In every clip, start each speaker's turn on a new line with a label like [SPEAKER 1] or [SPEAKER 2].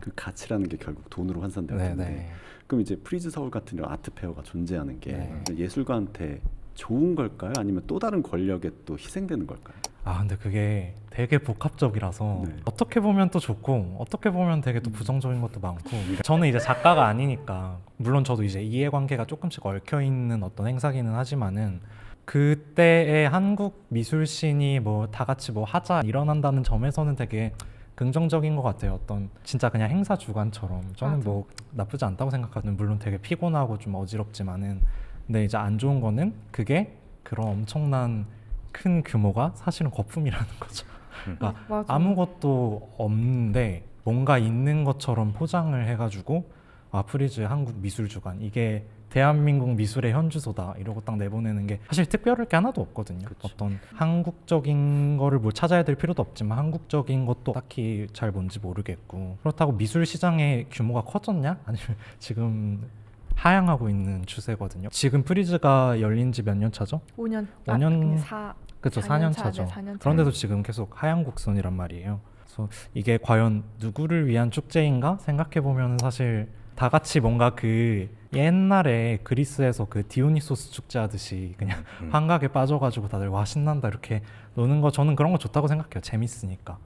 [SPEAKER 1] 그 가치라는 게 결국 돈으로 환산되는 건데 네, 네. 그럼 이제 프리즈 서울 같은 이런 아트 페어가 존재하는 게 네. 예술가한테 좋은 걸까요? 아니면 또 다른 권력에 또 희생되는 걸까요?
[SPEAKER 2] 아 근데 그게 되게 복합적이라서 네. 어떻게 보면 또 좋고 어떻게 보면 되게 또 음. 부정적인 것도 많고 저는 이제 작가가 아니니까 물론 저도 이제 이해관계가 조금씩 얽혀 있는 어떤 행사기는 하지만은 그때의 한국 미술씬이 뭐 다 같이 뭐 하자 일어난다는 점에서는 되게 긍정적인 것 같아요. 어떤 진짜 그냥 행사 주관처럼 저는 맞아. 뭐 나쁘지 않다고 생각하는 물론 되게 피곤하고 좀 어지럽지만은 근데 이제 안 좋은 거는 그게 그런 엄청난 큰 규모가 사실은 거품이라는 거죠. 음. 그러니까 음, 맞아. 아무것도 없는데 뭔가 있는 것처럼 포장을 해가지고 아 프리즈 한국 미술주간 이게 대한민국 미술의 현주소다 이러고 딱 내보내는 게 사실 특별할 게 하나도 없거든요. 그치. 어떤 한국적인 거를 뭘 찾아야 될 필요도 없지만 한국적인 것도 딱히 잘 뭔지 모르겠고 그렇다고 미술 시장의 규모가 커졌냐? 아니면 지금 하향하고 있는 추세거든요. 지금 프리즈가 열린 지 몇 년 차죠? 5년. 5년. 아, 4, 그죠 4년, 4년 차죠. 네, 4년 그런데도 지금 계속 하향 곡선이란 말이에요. 그래서 이게 과연 누구를 위한 축제인가 생각해 보면 사실 다 같이 뭔가 그 옛날에 그리스에서 그 디오니소스 축제 하듯이 그냥 음. 환각에 빠져가지고 다들 와 신난다 이렇게 노는 거 저는 그런 거 좋다고 생각해요. 재밌으니까.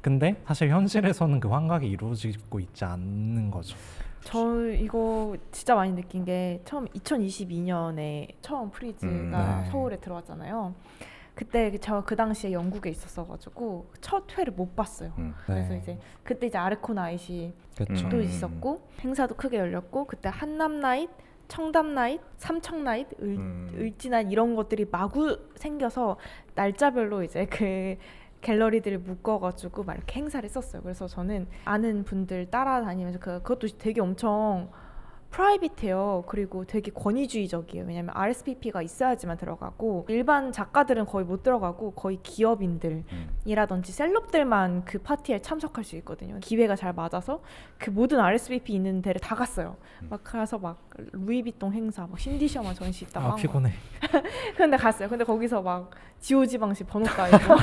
[SPEAKER 2] 근데 사실 현실에서는 그 환각이 이루어지고 있지 않는 거죠.
[SPEAKER 3] 저 이거 진짜 많이 느낀 게 처음 2022년에 처음 프리즈가 음, 네. 서울에 들어왔잖아요. 그때 저 그 당시에 영국에 있었어가지고 첫 회를 못 봤어요. 음. 그래서 네. 이제 그때 이제 아르콘 아이시 그쵸. 또 음. 있었고 행사도 크게 열렸고 그때 한남 나잇 청담 나잇, 삼청 나잇, 을, 음. 을진한 이런 것들이 마구 생겨서 날짜별로 이제 그 갤러리들을 묶어가지고 막 이렇게 행사를 했었어요. 그래서 저는 아는 분들 따라다니면서 그, 그것도 되게 엄청 프라이빗해요. 그리고 되게 권위주의적이에요. 왜냐면 RSPP가 있어야지만 들어가고 일반 작가들은 거의 못 들어가고 거의 기업인들이라든지 음. 셀럽들만 그 파티에 참석할 수 있거든요. 기회가 잘 맞아서 그 모든 RSPP 있는 데를 다 갔어요. 음. 막그래서막 루이비통 행사, 막 신디셔만 전시 있다고 아, 피곤해. 근데 갔어요. 근데 거기서 막 지오지 방식 번호가 있고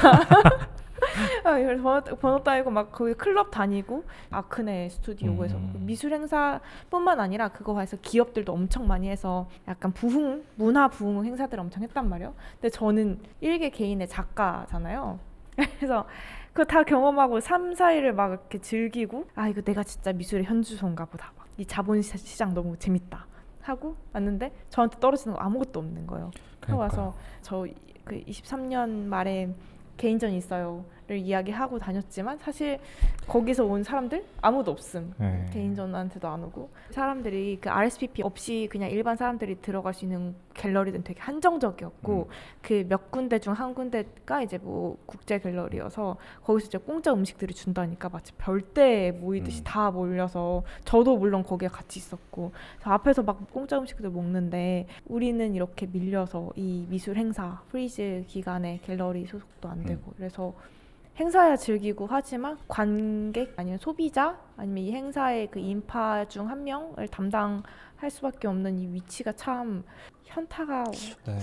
[SPEAKER 3] 아, 그래서 번호, 번호 따이고 막 거기 클럽 다니고 아크네 스튜디오에서 음. 그 미술 행사뿐만 아니라 그거 해서 기업들도 엄청 많이 해서 약간 부흥 문화 부흥 행사들 엄청 했단 말이에요. 근데 저는 일개 개인의 작가잖아요. 그래서 그거 다 경험하고 삼사일을막 이렇게 즐기고 아 이거 내가 진짜 미술의 현주소인가 보다. 이 자본 시장 너무 재밌다. 하고 왔는데 저한테 떨어지는 거 아무것도 없는 거예요. 그러니까. 와서 저 그 23년 말에 개인전이 있어요. 이야기하고 다녔지만 사실 거기서 온 사람들 아무도 없음 네. 개인전한테도 안 오고 사람들이 그 RSPP 없이 그냥 일반 사람들이 들어갈 수 있는 갤러리는 되게 한정적이었고 음. 그몇 군데 중 한 군데가 이제 뭐 국제 갤러리여서 거기서 이제 공짜 음식들을 준다니까 마치 별대에 모이듯이 음. 다 몰려서 저도 물론 거기에 같이 있었고 앞에서 막 공짜 음식들 먹는데 우리는 이렇게 밀려서 이 미술 행사 프리즈 기간에 갤러리 소속도 안 되고 음. 그래서 행사야 즐기고 하지만 관객 아니면 소비자 아니면 이 행사의 그 인파 중 한 명을 담당할 수밖에 없는 이 위치가 참 현타가 네.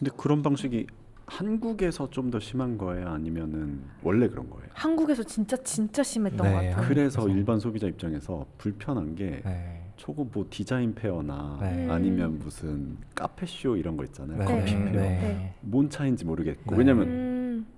[SPEAKER 1] 근데 그런 방식이 한국에서 좀 더 심한 거예요? 아니면은 원래 그런 거예요?
[SPEAKER 3] 한국에서 진짜 진짜 심했던 네, 것
[SPEAKER 1] 같아요. 그래서 일반 소비자 입장에서 불편한 게 네. 초고 뭐 디자인 페어나 네. 아니면 무슨 카페 쇼 이런 거 있잖아요. 네. 네. 커피 페어. 네. 네. 뭔 차인지 모르겠고 네. 왜냐면 음.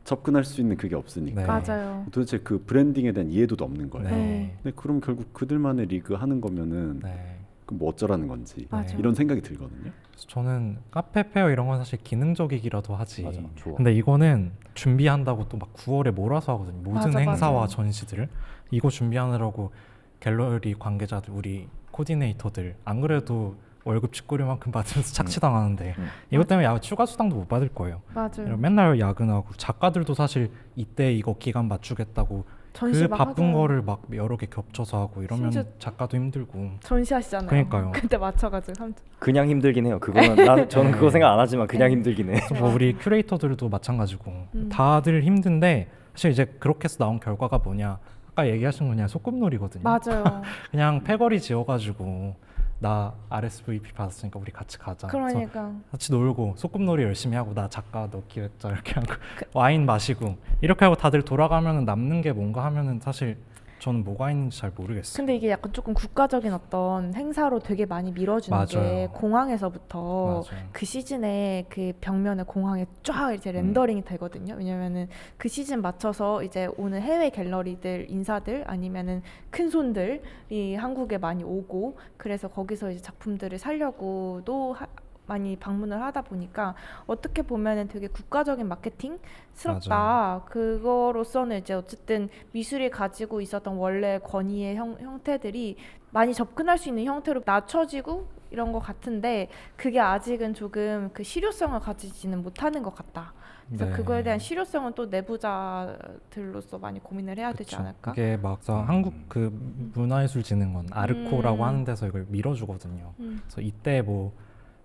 [SPEAKER 1] 접근할 수 있는 그게 없으니까. 네. 맞아요. 도대체 그 브랜딩에 대한 이해도도 없는 거예요. 네. 근데 그럼 결국 그들만의 리그 하는 거면은 네. 그뭐 어쩌라는 건지 맞아. 이런 생각이 들거든요.
[SPEAKER 2] 저는 카페 페어 이런 건 사실 기능적이기라도 하지. 맞아, 좋아. 근데 이거는 준비한다고 또 막 9월에 몰아서 하거든요. 모든 맞아, 행사와 맞아. 전시들을 이거 준비하느라고 갤러리 관계자들 우리 코디네이터들 안 그래도 월급 직구료만큼 받으면서 음. 착취당하는데 음. 이것 때문에 야 추가 수당도 못 받을 거예요. 맞아요. 맨날 야근하고 작가들도 사실 이때 이거 기간 맞추겠다고 그 바쁜 하잖 거를 막 여러 개 겹쳐서 하고 이러면 작가도 힘들고
[SPEAKER 3] 전시하시잖아요. 그러니까요. 그때 맞춰가지고 삼...
[SPEAKER 4] 그냥 힘들긴 해요. 그거는 난 저는 네. 그거 생각 안 하지만 그냥 네. 힘들긴 해.
[SPEAKER 2] 뭐 우리 큐레이터들도 마찬가지고 음. 다들 힘든데 사실 이제 그렇게 해서 나온 결과가 뭐냐 아까 얘기하신 거그 소꿉놀이거든요. 맞아요. 그냥 패거리 지어가지고 나 RSVP 받았으니까 우리 같이 가자. 그러니까 같이 놀고 소꿉놀이 열심히 하고 나 작가 너 기획자 이렇게 하고 그 와인 마시고 이렇게 하고 다들 돌아가면 남는 게 뭔가 하면은 사실 저는 뭐가 있는지 잘 모르겠어요.
[SPEAKER 3] 근데 이게 약간 조금 국가적인 어떤 행사로 되게 많이 밀어주는 맞아요. 공항에서부터 맞아요. 그 시즌에 그 벽면에 공항에 쫙 이제 음. 렌더링이 되거든요. 왜냐면은 그 시즌 맞춰서 이제 오는 해외 갤러리들 인사들 아니면은 큰 손들이 한국에 많이 오고 그래서 거기서 이제 작품들을 살려고도 하- 많이 방문을 하다 보니까 어떻게 보면은 되게 국가적인 마케팅스럽다. 맞아. 그거로서는 이제 어쨌든 미술이 가지고 있었던 원래 권위의 형, 형태들이 많이 접근할 수 있는 형태로 낮춰지고 이런 것 같은데 그게 아직은 조금 그 실효성을 가지지는 못하는 것 같다. 그래서 네. 그거에 대한 실효성은 또 내부자들로서 많이 고민을 해야 그쵸. 되지 않을까?
[SPEAKER 2] 이게 막상 음. 한국 그 문화예술진흥원 아르코라고 음. 하는 데서 이걸 밀어주거든요. 음. 그래서 이때 뭐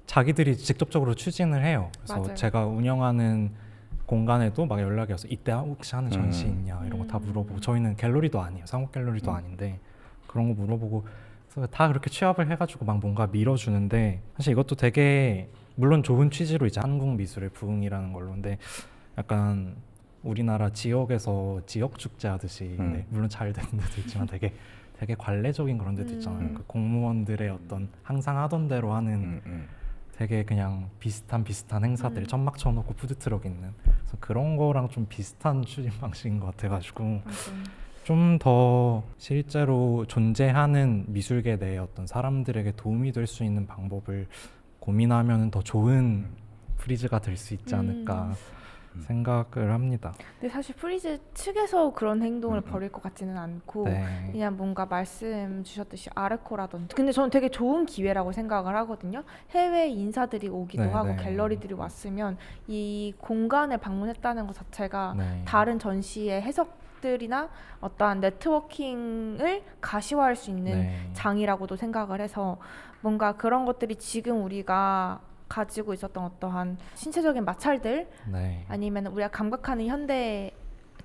[SPEAKER 2] 자기들이 직접적으로 추진을 해요. 그래서 맞아요. 제가 운영하는 공간에도 막 연락이 와서 이때 혹시 하는 음. 전시 있냐 이런 거다 음. 물어보고 저희는 갤러리도 아니에요. 상업 갤러리도 음. 아닌데 그런 거 물어보고 그래서 다 그렇게 취합을 해가지고 막 뭔가 밀어주는데 사실 이것도 되게 물론 좋은 취지로 이제 한국 미술의 부흥이라는 걸로 근데 약간 우리나라 지역에서 지역 축제 하듯이 음. 네, 물론 잘 되는 데도 있지만 되게 되게 관례적인 그런 데도 있잖아요. 음. 그 공무원들의 어떤 항상 하던 대로 하는 음, 음. 되게 그냥 비슷한 비슷한 행사들 음. 천막 쳐놓고 푸드트럭 있는 그래서 그런 거랑 좀 비슷한 추진 방식인 것 같아가지고 좀 더 실제로 존재하는 미술계 내 어떤 사람들에게 도움이 될 수 있는 방법을 고민하면 더 좋은 프리즈가 될 수 있지 음. 않을까 음. 음. 생각을 합니다.
[SPEAKER 3] 근데 사실 프리즈 측에서 그런 행동을 음, 음. 벌일 것 같지는 않고 네. 그냥 뭔가 말씀 주셨듯이 아르코라든 근데 저는 되게 좋은 기회라고 생각을 하거든요. 해외 인사들이 오기도 네, 하고 네. 갤러리들이 왔으면 이 공간을 방문했다는 것 자체가 네. 다른 전시의 해석 들이나 어떠한 네트워킹을 가시화할 수 있는 네. 장이라고도 생각을 해서 뭔가 그런 것들이 지금 우리가 가지고 있었던 어떠한 신체적인 마찰들 네. 아니면 우리가 감각하는 현대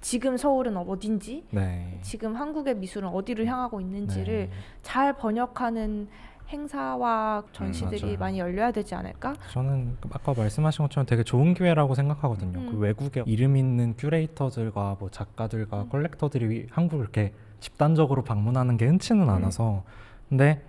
[SPEAKER 3] 지금 서울은 어딘지 네. 지금 한국의 미술은 어디로 음. 향하고 있는지를 네. 잘 번역하는 행사와 전시들이 음, 많이 열려야 되지 않을까?
[SPEAKER 2] 저는 그 아까 말씀하신 것처럼 되게 좋은 기회라고 생각하거든요. 그 음. 그 외국의 이름 있는 큐레이터들과 뭐 작가들과 음. 컬렉터들이 한국을 이렇게 집단적으로 방문하는 게 흔치는 음. 않아서 근데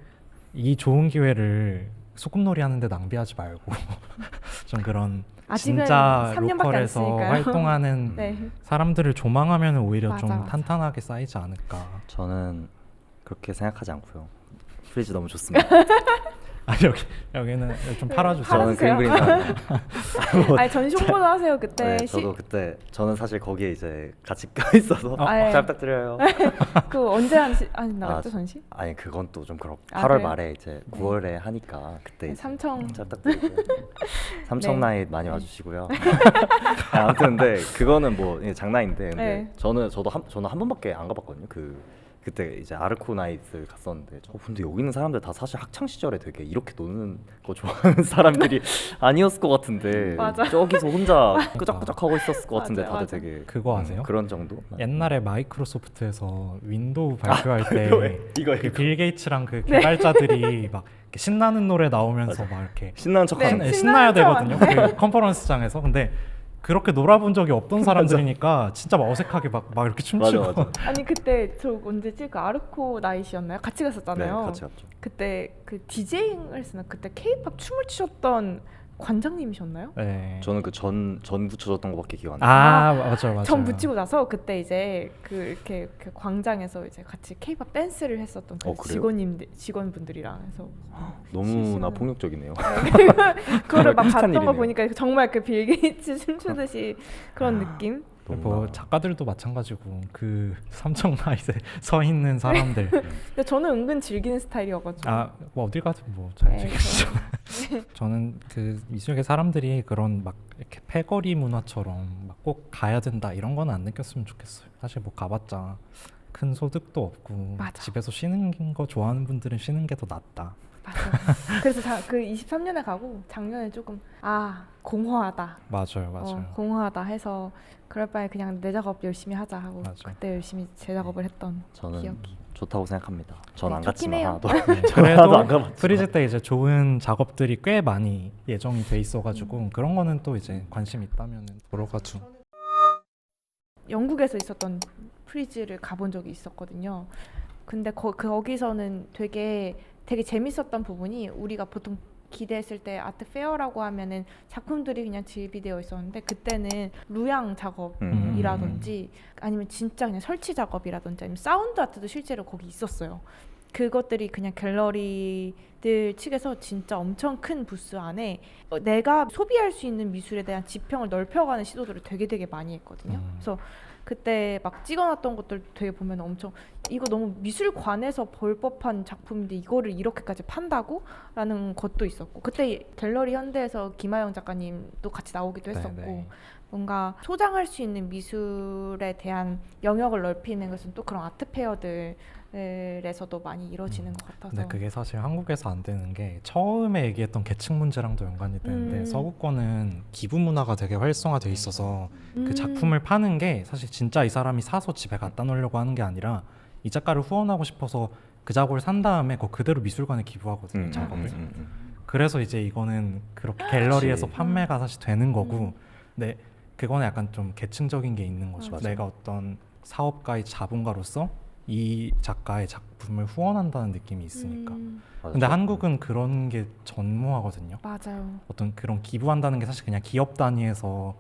[SPEAKER 2] 이 좋은 기회를 소꿉놀이 하는데 낭비하지 말고 좀 그런 진짜 로컬에서 활동하는 네. 사람들을 조망하면 오히려 맞아, 좀 맞아. 탄탄하게 쌓이지 않을까.
[SPEAKER 4] 저는 그렇게 생각하지 않고요. 프리즈 너무 좋습니다.
[SPEAKER 2] 아 여기 여기는 좀 네, 팔아주세요.
[SPEAKER 4] 저는 그림 그리는 아
[SPEAKER 3] 뭐, 전시홍보도 하세요 그때. 네,
[SPEAKER 4] 저도 그때 저는 사실 거기에 이제 같이 껴 있어서 어. 아, 예. 잘 부탁드려요.
[SPEAKER 3] 그 언제 한, 시, 한 나갔죠 아, 전시?
[SPEAKER 4] 아니 그건 또 좀 그렇고 아, 8월 그래 말에 이제 9월에 하니까 그때 네, 이제 삼청 잘 부탁드리고 삼청 네. 나이 많이 와주시고요. 아, 아무튼 근데 그거는 뭐 장난인데 근데 네. 저는 저도 한, 저는 한 번밖에 안 가봤거든요. 그 그때 이제 아르코나이트 갔었는데 저 어, 근데 여기 있는 사람들 다 사실 학창 시절에 되게 이렇게 노는 거 좋아하는 사람들이 아니었을 것 같은데 맞아. 저기서 혼자 끄적끄적 하고 있었을 것 같은데 맞아, 다들 맞아. 되게 그거 음, 아세요? 음, 그런 정도?
[SPEAKER 2] 옛날에 마이크로소프트에서 윈도우 아, 발표할 아, 때 이거, 그 이거. 그빌 게이츠랑 그 네. 개발자들이 막 신나는 노래 나오면서 맞아. 막 이렇게
[SPEAKER 4] 신나는 척 네, 하는
[SPEAKER 2] 네, 신나야 되거든요. 그 네. 컨퍼런스장에서 근데 그렇게 놀아본 적이 없던 사람들이니까 진짜 막 어색하게 막, 막 이렇게 춤추고 맞아 맞아.
[SPEAKER 3] 아니 그때 저 언제 찍 그 아르코 나이시였나요? 같이 갔었잖아요. 네, 같이 갔죠. 그때 그 디제잉을 했었나 그때 케이팝 춤을 추셨던 관장님이셨나요? 네.
[SPEAKER 4] 저는 그 전전 붙여줬던 거밖에 기억 안
[SPEAKER 2] 나요. 아, 맞아요, 맞아요.
[SPEAKER 3] 전 붙이고 나서 그때 이제 그 이렇게 그 광장에서 이제 같이 케이팝 댄스를 했었던 그 어, 직원님 직원분들이랑 해서
[SPEAKER 4] 너무나 폭력적이네요. 네.
[SPEAKER 3] 그거를 막 봤던 일이네요. 보니까 정말 그 빌게이츠 춤추듯이 그런 느낌.
[SPEAKER 2] 뭐, 뭐 작가들도 마찬가지고 그 삼청 라이트에 서 있는 사람들. 근데
[SPEAKER 3] 저는 은근 즐기는 스타일이어가지고.
[SPEAKER 2] 아뭐 어딜 가든 뭐잘 네. 즐기죠. 저는 그 미술계 사람들이 그런 막 이렇게 패거리 문화처럼 막 꼭 가야 된다 이런 건안 느꼈으면 좋겠어요. 사실 뭐 가봤자 큰 소득도 없고 맞아. 집에서 쉬는 거 좋아하는 분들은 쉬는 게 더 낫다.
[SPEAKER 3] 그래서 자, 그 23년에 가고 작년에 조금 아 공허하다.
[SPEAKER 2] 맞아요, 어, 맞아요.
[SPEAKER 3] 어, 공허하다 해서 그럴 바에 그냥 내 작업 열심히 하자 하고 맞아요. 그때 열심히 제 작업을 네. 했던 저는 기억이.
[SPEAKER 4] 좋다고 생각합니다. 전안좋 네, 갔지만 네. 하나도
[SPEAKER 2] 하나도 안 가봤지만. 프리즈 때 이제 좋은 작업들이 꽤 많이 예정이 돼 있어가지고 음. 그런 거는 또 이제 관심 있다면 보러 가죠.
[SPEAKER 3] 영국에서 있었던 프리즈를 가본 적이 있었거든요. 근데 거, 거기서는 되게 되게 재밌었던 부분이 우리가 보통 기대했을 때 아트 페어라고 하면은 작품들이 그냥 질비되어 있었는데 그때는 루양 작업이라든지 음. 아니면 진짜 그냥 설치 작업이라든지 아니면 사운드 아트도 실제로 거기 있었어요. 그것들이 그냥 갤러리들 측에서 진짜 엄청 큰 부스 안에 어, 내가 소비할 수 있는 미술에 대한 지평을 넓혀가는 시도들을 되게 되게 많이 했거든요. 음. 그래서 그때 막 찍어놨던 것들 되게 보면 엄청 이거 너무 미술관에서 볼 법한 작품인데 이거를 이렇게까지 판다고? 라는 것도 있었고 그때 갤러리 현대에서 김하영 작가님도 같이 나오기도 네, 했었고 네네. 뭔가 소장할 수 있는 미술에 대한 영역을 넓히는 것은 또 그런 아트 페어들 에서도 많이 이루어지는 음. 것 같아서.
[SPEAKER 2] 근 그게 사실 한국에서 안 되는 게 처음에 얘기했던 계층 문제랑도 연관이 되는데 음. 서구권은 기부 문화가 되게 활성화돼 음. 있어서 그 음. 그 작품을 파는 게 사실 진짜 이 사람이 사서 집에 갖다 놓으려고 하는 게 아니라 이 작가를 후원하고 싶어서 그 작업을 산 다음에 그 그대로 미술관에 기부하거든요 음. 작업을. 음, 음, 그래서 이제 이거는 그렇게 갤러리에서 그치. 판매가 사실 되는 거고, 근데 그거는 약간 좀 계층적인 게 있는 거죠. 맞아. 내가 어떤 사업가의 자본가로서 이 작가의 작품을 후원한다는 느낌이 있으니까. 음, 근데 한국은 그런 게 전무하거든요. 맞아요. 어떤 그런 기부한다는 게 사실 그냥 기업 단위에서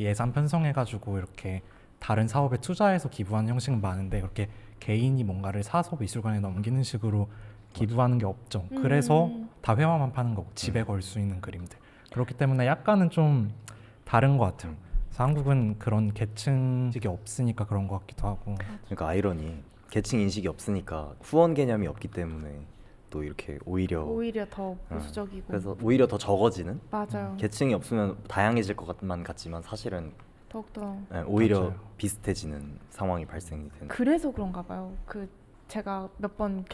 [SPEAKER 2] 예산 편성해가지고 이렇게 다른 사업에 투자해서 기부하는 형식은 많은데 그렇게 개인이 뭔가를 사서 미술관에 넘기는 식으로 기부하는 게 없죠. 음. 그래서 다 회화만 파는 거고 집에 음. 걸수 있는 그림들. 그렇기 때문에 약간은 좀 다른 것 같아요. 그래서 한국은 그런 계층직이 없으니까 그런 것 같기도 하고.
[SPEAKER 4] 그러니까 아이러니 계층 인식이 없으니까 후원 개념이 없기 때문에 또 이렇게 오히려
[SPEAKER 3] 오히려 더 어, 보수적이고
[SPEAKER 4] 그래서 오히려 더 적어지는 맞아요. 음, 계층이 없으면 다양해질 것만 같지만 사실은 더욱더 네, 오히려 맞아요. 비슷해지는 상황이 발생이 되는
[SPEAKER 3] 그래서 그런가 봐요. 그 제가 몇 번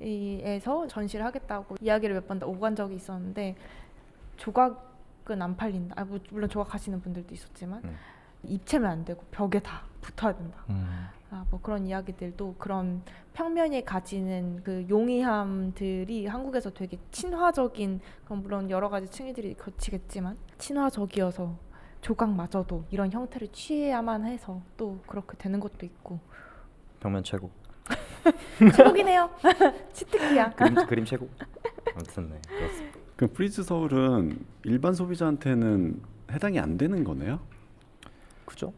[SPEAKER 3] 갤러리에서 전시를 하겠다고 이야기를 몇번 오간 적이 있었는데 조각은 안 팔린다. 아, 뭐 물론 조각하시는 분들도 있었지만 음. 입체면 안 되고 벽에 다 붙어야 된다. 음. 아, 뭐 그런 이야기들도 그런 평면이 가지는 그 용이함들이 한국에서 되게 친화적인 그런 물론 여러 가지 층위들이 거치겠지만 친화적이어서 조각마저도 이런 형태를 취해야만 해서 또 그렇게 되는 것도 있고 평면 최고 최고이네요 치트키야
[SPEAKER 4] 그림, 그림 최고 아무튼 네 그렇습니다
[SPEAKER 1] 그 프리즈 서울은 일반 소비자한테는 해당이 안 되는 거네요
[SPEAKER 3] 그죠?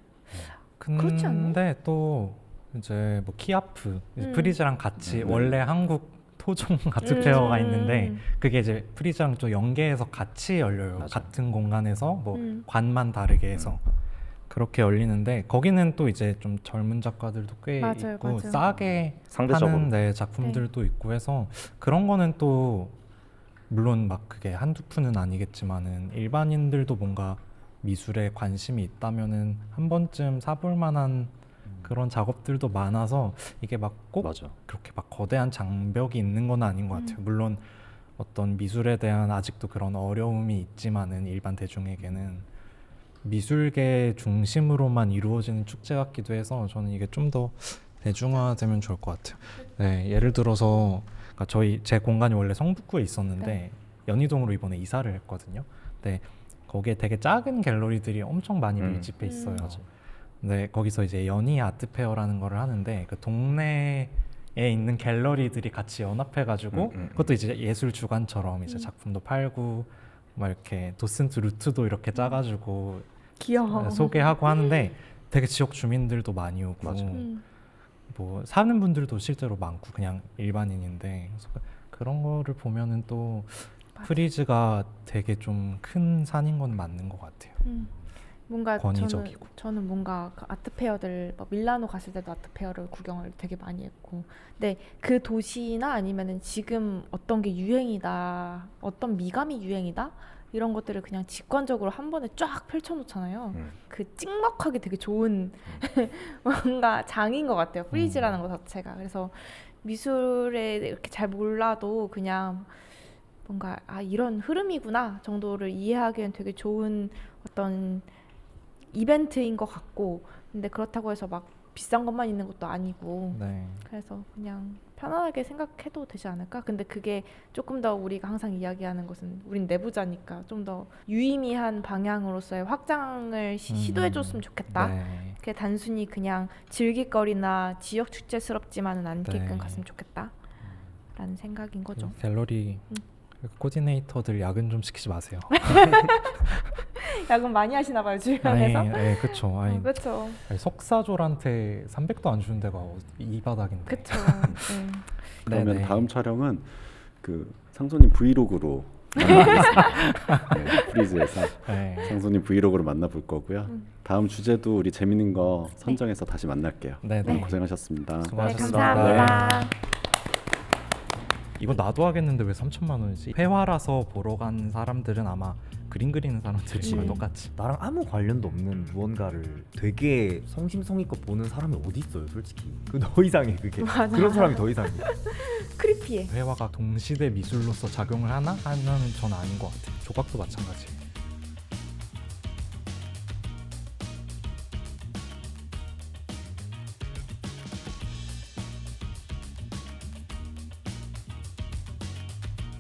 [SPEAKER 2] 근데 또 이제 뭐 키아프 음. 프리즈랑 같이 음. 원래 한국 토종 아트 음. 페어가 음. 있는데 그게 이제 프리즈랑 좀 연계해서 같이 열려요. 맞아. 같은 공간에서 뭐 음. 관만 다르게 해서 음. 그렇게 열리는데 거기는 또 이제 좀 젊은 작가들도 꽤 맞아요, 있고 맞아요. 싸게 상대적으로. 네, 작품들도 네. 있고 해서 그런 거는 또 물론 막 그게 한두 푼은 아니겠지만은 일반인들도 뭔가 미술에 관심이 있다면은 한 번쯤 사볼 만한 음. 그런 작업들도 많아서 이게 막 꼭 그렇게 막 거대한 장벽이 있는 건 아닌 것 음. 같아요. 음. 물론 어떤 미술에 대한 아직도 그런 어려움이 있지만은 일반 대중에게는 미술계 중심으로만 이루어지는 축제 같기도 해서 저는 이게 좀 더 대중화되면 좋을 것 같아요. 네, 예를 들어서 그러니까 저희 제 공간이 원래 성북구에 있었는데 네. 연희동으로 이번에 이사를 했거든요. 근 거기에 되게 작은 갤러리들이 엄청 많이 음. 밀집해 있어요. 음. 네, 거기서 이제 연희 아트 페어라는 거를 하는데 그 동네에 있는 갤러리들이 같이 연합해 가지고 음, 음, 음, 그것도 이제 예술 주간처럼 이제 음. 작품도 팔고 막 이렇게 도슨트 루트도 이렇게 음. 짜 가지고 귀여워. 네, 소개하고 하는데 되게 지역 주민들도 많이 오고 맞아. 뭐 사는 분들도 실제로 많고 그냥 일반인인데 그, 그런 거를 보면은 또 맞아. 프리즈가 되게 좀 큰 산인 건 맞는 것 같아요. 음.
[SPEAKER 3] 뭔가 권위적이고 저는, 저는 뭔가 그 아트 페어들 뭐 밀라노 갔을 때도 아트 페어를 구경을 되게 많이 했고 근데 그 도시나 아니면은 지금 어떤 게 유행이다 어떤 미감이 유행이다 이런 것들을 그냥 직관적으로 한 번에 쫙 펼쳐놓잖아요. 음. 그 찍먹하기 되게 좋은 뭔가 장인 것 같아요. 프리즈라는 음. 것 자체가. 그래서 미술에 이렇게 잘 몰라도 그냥 뭔가 아 이런 흐름이구나 정도를 이해하기엔 되게 좋은 어떤 이벤트인 것 같고 근데 그렇다고 해서 막 비싼 것만 있는 것도 아니고 네. 그래서 그냥 편안하게 생각해도 되지 않을까? 근데 그게 조금 더 우리가 항상 이야기하는 것은 우린 내부자니까 좀 더 유의미한 방향으로서의 확장을 시, 음. 시도해줬으면 좋겠다. 네. 그게 단순히 그냥 즐길거리나 지역 축제스럽지만은 않게끔 네. 갔으면 좋겠다. 라는 생각인 거죠.
[SPEAKER 2] 그 갤러리 음. 그러니까 코디네이터들 야근 좀 시키지 마세요.
[SPEAKER 3] 야근 많이 하시나 봐요 주변에서. 아니,
[SPEAKER 2] 예, 그쵸. 어, 아니, 그렇죠. 아사졸한테 300도 안 주는 데가 이 바닥인데. 그렇죠.
[SPEAKER 1] 그러면 네네. 다음 촬영은 그 상소님 브이로그로 네, 프리즈에서 예. 네. 상소님 브이로그로 만나볼 거고요. 음. 다음 주제도 우리 재밌는 거 네. 선정해서 다시 만날게요. 네네. 오늘 고생하셨습니다.
[SPEAKER 3] 수고하셨습니다. 네, 감사합니다.
[SPEAKER 2] 이건 나도 하겠는데 왜 3천만 원이지? 회화라서 보러 간 사람들은 아마 그림 그리는 사람들이랑 똑같이
[SPEAKER 4] 나랑 아무 관련도 없는 무언가를 되게 성심성의껏 보는 사람이 어디 있어요, 솔직히. 그더 이상해 그게. 맞아. 그런 사람이 더 이상해.
[SPEAKER 3] 크리피해.
[SPEAKER 2] 회화가 동시대 미술로서 작용을 하나? 하면은 전 아닌 것같아 조각도 마찬가지.